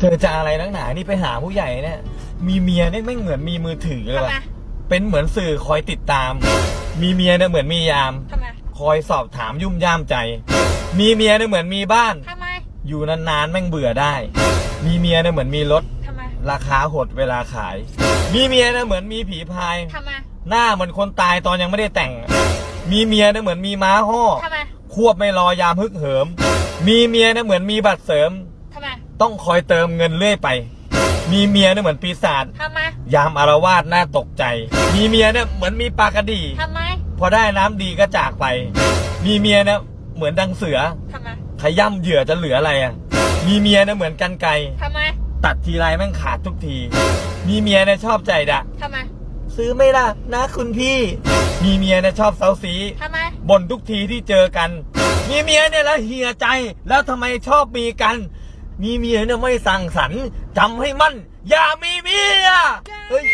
เธอจะอะไรนักหนา นี่ไปหาผู้ใหญ่เนี่ย มีเมียเนี่ยไม่เหมือนมีมือถือเลยทำไม ว่ะเป็นเหมือนสื่อคอยติดตาม มีเมียเนี่ยเหมือนมียาม ทำไมคอยสอบถามยุ่มย่ามใจ มีเมียเนี่ยเหมือนมีบ้าน ทำไมอยู่นานๆแม่งเบื่อได้ มีเมียเนี่ยเหมือนมีรถ ทำไมราคาหดเวลาขาย มีเมียเนี่ยเหมือนมีผีพาย ทำไมหน้าเหมือนคนตายตอนยังไม่ได้แต่ง มีเมียเนี่ยเหมือนมีม้าห่อ ทำไม ควบไม่รอยามฮึกเหิม มีเมียเนี่ยเหมือนมีบัตรเสริมทำไม ต้องคอยเติมเงินเรื่อยไป มีเมียเนี่ยเหมือนปีศาจทำไมยามอารวาสน่าตกใจ มีเมียเนี่ยเหมือนมีปลากระดี ทำไมพอได้น้ำดีก็จากไป มีเมียเนี่ยเหมือนดังเสือ ทำไมขย่ำเหยื่อจะเหลืออะไรอะ มีเมียเนี่ยเหมือนกันไกรทำไมตัดทีไรแม่งขาดทุกที มีเมียเนี่ยชอบใจดะ ทำไมซื้อไหม่ล่ะนะคุณพี่ มีเมียเนี่ยชอบเซาซี ทำไมบ่นทุกทีที่เจอกัน มีเมียเนี่ยแล้วเหียใจ แล้วทำไมชอบมีกัน มีเมียเนี่ยไม่สั่งสรรค์จำให้มั่น อย่ามีเมียเฮ้ย